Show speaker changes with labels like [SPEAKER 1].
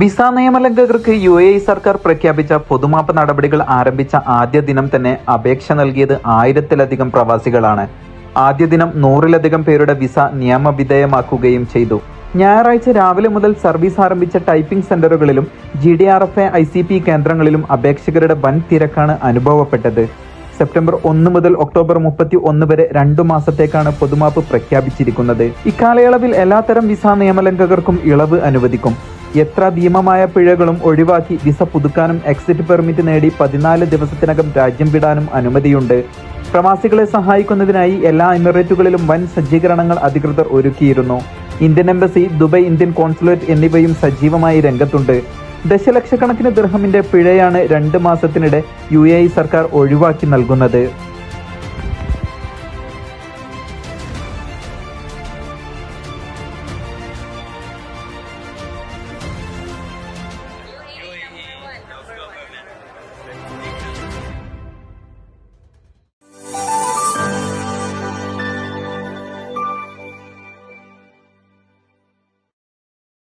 [SPEAKER 1] Visa നിയമലംഘകർക്ക് U A E സർക്കാർ പ്രഖ്യാപിച്ച പൊതുമാപ്പ് നടപടികൾ ആരംഭിച്ച ആദ്യ ദിനം തന്നെ അപേക്ഷ നൽകിയത് ആയിരത്തിലധികം പ്രവാസികളാണ്. ആദ്യ ദിനം നൂറിലധികം പേരുടെ വിസ നിയമവിധേയമാക്കുകയും ചെയ്തു. ഞായറാഴ്ച രാവിലെ മുതൽ സർവീസ് ആരംഭിച്ച typing സെന്ററുകളിലും G D R F A I C P കേന്ദ്രങ്ങളിലും അപേക്ഷകരുടെ വൻ തിരക്കാണ് അനുഭവപ്പെട്ടത്. സെപ്റ്റംബർ ഒന്ന് മുതൽ ഒക്ടോബർ മുപ്പത്തി ഒന്ന് വരെ രണ്ടു മാസത്തേക്കാണ് പൊതുമാപ്പ് പ്രഖ്യാപിച്ചിരിക്കുന്നത്. ഇക്കാലയളവിൽ എല്ലാത്തരം വിസ നിയമലംഘകർക്കും ഇളവ് അനുവദിക്കും. എത്ര ഭീമമായ പിഴകളും ഒഴിവാക്കി വിസ പുതുക്കാനും എക്സിറ്റ് പെർമിറ്റ് നേടി പതിനാല് ദിവസത്തിനകം രാജ്യം വിടാനും അനുമതിയുണ്ട്. പ്രവാസികളെ സഹായിക്കുന്നതിനായി എല്ലാ എമിറേറ്റുകളിലും വൻ സജ്ജീകരണങ്ങൾ അധികൃതർ ഒരുക്കിയിരുന്നു. Indian embassy Dubai Indian consulate എന്നിവയും സജീവമായി രംഗത്തുണ്ട്. ദശലക്ഷക്കണക്കിന് ദൃഹമിന്റെ പിഴയാണ് രണ്ട് മാസത്തിനിടെ യു സർക്കാർ ഒഴിവാക്കി നൽകുന്നത്.